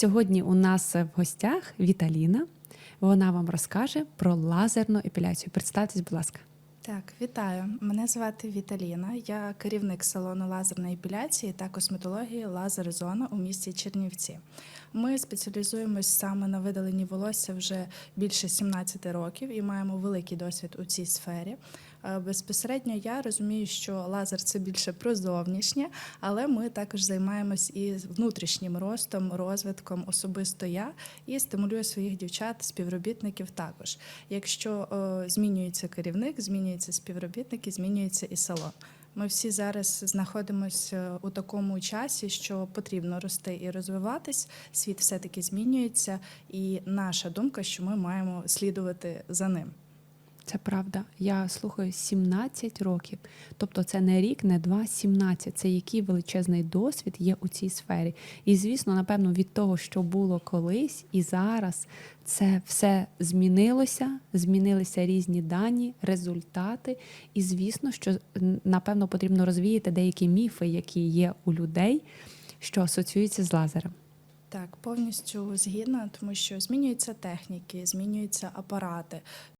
сьогодні у нас в гостях Віталіна. Вона вам розкаже про лазерну епіляцію. Представтесь, будь ласка. Так, вітаю. Мене звати Віталіна. Я керівник салону лазерної епіляції та косметології Лазер Зона у місті Чернівці. Ми спеціалізуємось саме на видаленні волосся вже більше 17 років і маємо великий досвід у цій сфері. Е, Безпосередньо я розумію, що лазер це більше про зовнішнє, але ми також займаємось і внутрішнім ростом, розвитком особисто я і стимулюю своїх дівчат, співробітників також. Якщо е, змінюється керівник, змінюються співробітники, змінюється і салон. Ми всі зараз знаходимося у такому часі, що потрібно рости і розвиватись. Світ все-таки змінюється, і наша думка, що ми маємо слідувати за ним. Це правда. Я слухаю 17 років. Тобто це не рік, не два, 17. Це який величезний досвід є у цій сфері. І звісно, напевно, від того, що було колись і зараз, це все змінилося, змінилися різні дані, результати. І звісно, що напевно потрібно розвіяти деякі міфи, які є у людей, що асоціюються з лазером. Так, повністю згідна, тому що змінюються техніки, змінюються апарати.